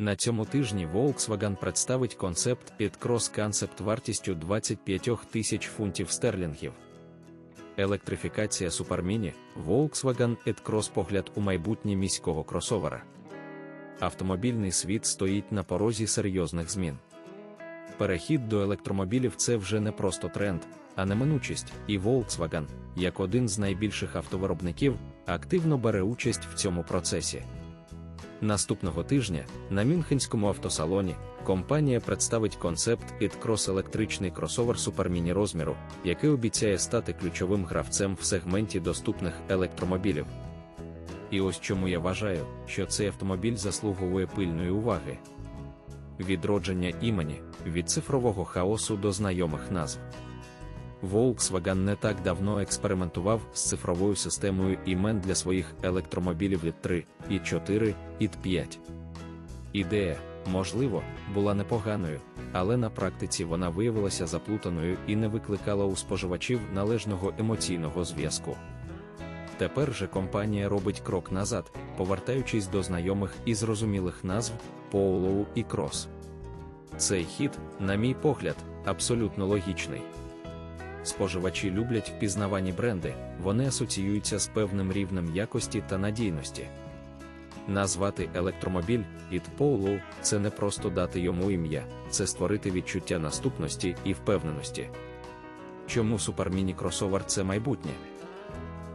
На цьому тижні Volkswagen представить концепт E-Cross Concept вартістю 25 тисяч фунтів стерлінгів. Електрифікація суперміні Volkswagen E-Cross погляд у майбутнє міського кросовера. Автомобільний світ стоїть на порозі серйозних змін. Перехід до електромобілів це вже не просто тренд, а неминучість, і Volkswagen, як один з найбільших автовиробників, активно бере участь в цьому процесі. Наступного тижня на Мюнхенському автосалоні компанія представить концепт e-Cross електричний кросовер суперміні розміру, який обіцяє стати ключовим гравцем в сегменті доступних електромобілів. І ось чому я вважаю, що цей автомобіль заслуговує пильної уваги. Відродження імені від цифрового хаосу до знайомих назв. Volkswagen не так давно експериментував з цифровою системою імен для своїх електромобілів від 3, і 4, і 5. Ідея, можливо, була непоганою, але на практиці вона виявилася заплутаною і не викликала у споживачів належного емоційного зв'язку. Тепер же компанія робить крок назад, повертаючись до знайомих і зрозумілих назв Polo і Cross. Цей хід, на мій погляд, абсолютно логічний. Споживачі люблять впізнавані бренди, вони асоціюються з певним рівнем якості та надійності. Назвати електромобіль від Polo – це не просто дати йому ім'я, це створити відчуття наступності і впевненості. Чому суперміні кросовер це майбутнє?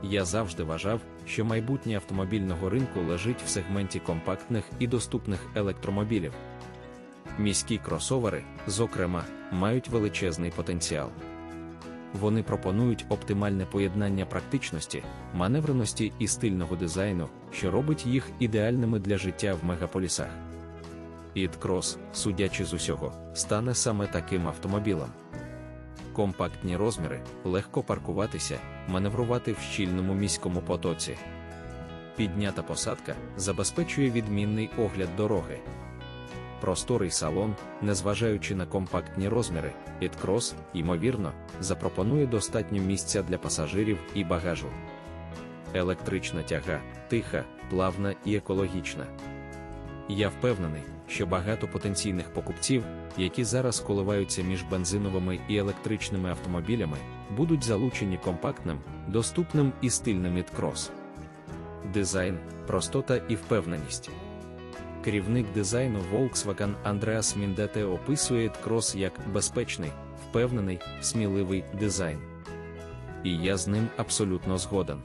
Я завжди вважав, що майбутнє автомобільного ринку лежить в сегменті компактних і доступних електромобілів. Міські кросовери, зокрема, мають величезний потенціал. Вони пропонують оптимальне поєднання практичності, маневреності і стильного дизайну, що робить їх ідеальними для життя в мегаполісах. Ід-крос, судячи з усього, стане саме таким автомобілем. Компактні розміри, легко паркуватися, маневрувати в щільному міському потоці. Піднята посадка забезпечує відмінний огляд дороги. Просторий салон, незважаючи на компактні розміри, Ed-Cross, ймовірно, запропонує достатньо місця для пасажирів і багажу. Електрична тяга, тиха, плавна і екологічна. Я впевнений, що багато потенційних покупців, які зараз коливаються між бензиновими і електричними автомобілями, будуть залучені компактним, доступним і стильним Ed-Cross. Дизайн, простота і впевненість. Керівник дизайну Volkswagen Андреас Міндете описує крос як безпечний, впевнений, сміливий дизайн. І я з ним абсолютно згоден.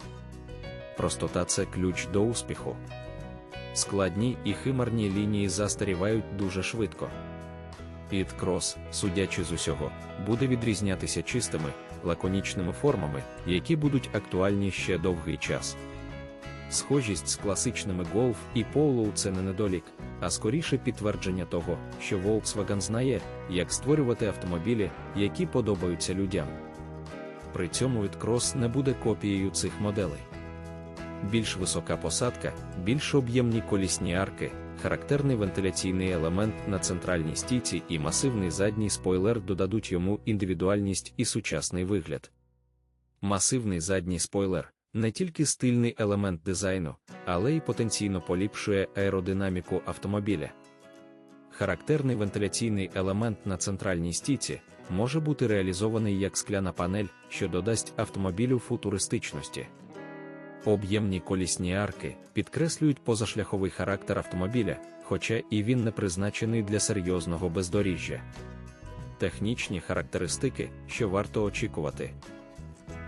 Простота це ключ до успіху. Складні і химерні лінії застарівають дуже швидко. Під-крос, судячи з усього, буде відрізнятися чистими, лаконічними формами, які будуть актуальні ще довгий час. Схожість з класичними Golf і Polo – це не недолік, а скоріше підтвердження того, що Volkswagen знає, як створювати автомобілі, які подобаються людям. При цьому Cross не буде копією цих моделей. Більш висока посадка, більш об'ємні колісні арки, характерний вентиляційний елемент на центральній стійці і масивний задній спойлер додадуть йому індивідуальність і сучасний вигляд. Масивний задній спойлер не тільки стильний елемент дизайну, але й потенційно поліпшує аеродинаміку автомобіля. Характерний вентиляційний елемент на центральній стійці може бути реалізований як скляна панель, що додасть автомобілю футуристичності. Об'ємні колісні арки підкреслюють позашляховий характер автомобіля, хоча і він не призначений для серйозного бездоріжжя. Технічні характеристики, що варто очікувати.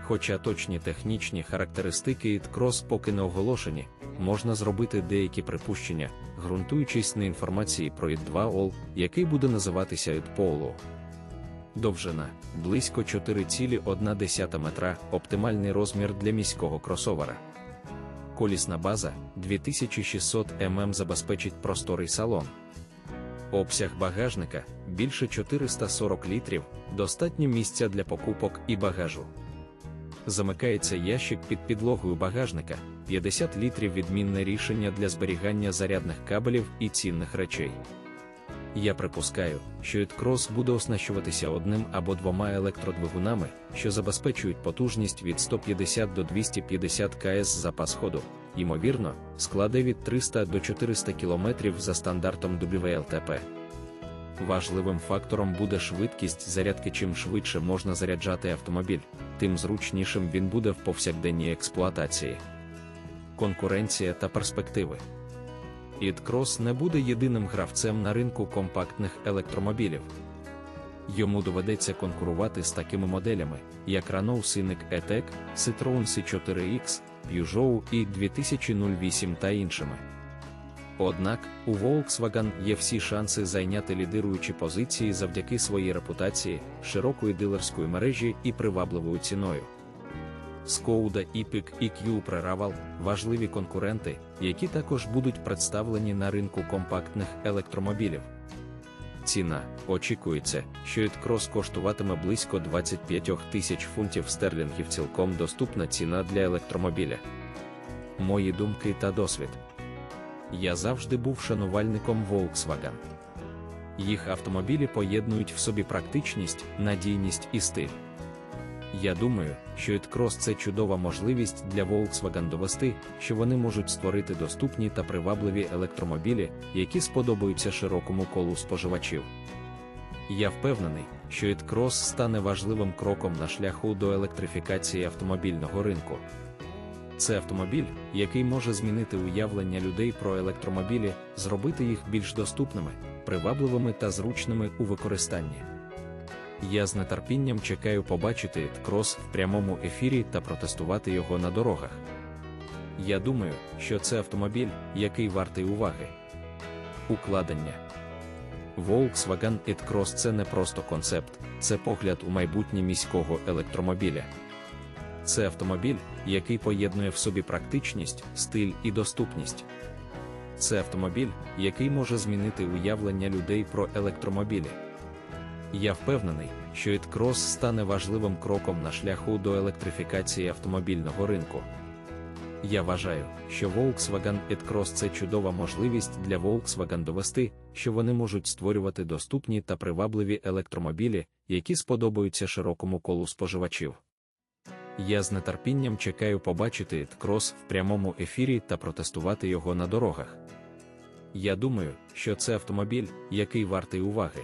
Хоча точні технічні характеристики Cross поки не оголошені, можна зробити деякі припущення, ґрунтуючись на інформації про id 2 all який буде називатися Polo. Довжина близько 4,1 метра, оптимальний розмір для міського кросовера. Колісна база 2600 мм забезпечить просторий салон. Обсяг багажника більше 440 літрів, достатньо місця для покупок і багажу замикається ящик під підлогою багажника, 50 літрів відмінне рішення для зберігання зарядних кабелів і цінних речей. Я припускаю, що Ідкрос буде оснащуватися одним або двома електродвигунами, що забезпечують потужність від 150 до 250 КС запас ходу, ймовірно, складе від 300 до 400 км за стандартом WLTP. Важливим фактором буде швидкість зарядки. Чим швидше можна заряджати автомобіль, тим зручнішим він буде в повсякденній експлуатації. Конкуренція та перспективи. Ідкрос не буде єдиним гравцем на ринку компактних електромобілів. Йому доведеться конкурувати з такими моделями, як Renault Scenic E-Tech, Citroën C4X, Peugeot і 2008 та іншими. Однак у Volkswagen є всі шанси зайняти лідируючі позиції завдяки своїй репутації, широкої дилерської мережі і привабливою ціною. Skoda Epic і Cupra Raval – важливі конкуренти, які також будуть представлені на ринку компактних електромобілів. Ціна очікується, що Ідкрос коштуватиме близько 25 тисяч фунтів стерлінгів цілком доступна ціна для електромобіля. Мої думки та досвід. Я завжди був шанувальником Volkswagen. Їх автомобілі поєднують в собі практичність, надійність і стиль. Я думаю, що Ідкрос це чудова можливість для Volkswagen довести, що вони можуть створити доступні та привабливі електромобілі, які сподобаються широкому колу споживачів. Я впевнений, що Ідкрос стане важливим кроком на шляху до електрифікації автомобільного ринку. Це автомобіль, який може змінити уявлення людей про електромобілі, зробити їх більш доступними, привабливими та зручними у використанні. Я з нетерпінням чекаю побачити крос в прямому ефірі та протестувати його на дорогах. Я думаю, що це автомобіль, який вартий уваги. Укладення Volkswagen E-Cross – це не просто концепт, це погляд у майбутнє міського електромобіля. Це автомобіль, який поєднує в собі практичність, стиль і доступність. Це автомобіль, який може змінити уявлення людей про електромобілі. Я впевнений, що Ідкрос стане важливим кроком на шляху до електрифікації автомобільного ринку. Я вважаю, що Volkswagen E-Cross – це чудова можливість для Volkswagen довести, що вони можуть створювати доступні та привабливі електромобілі, які сподобаються широкому колу споживачів. Я з нетерпінням чекаю побачити E-Cross в прямому ефірі та протестувати його на дорогах. Я думаю, що це автомобіль, який вартий уваги.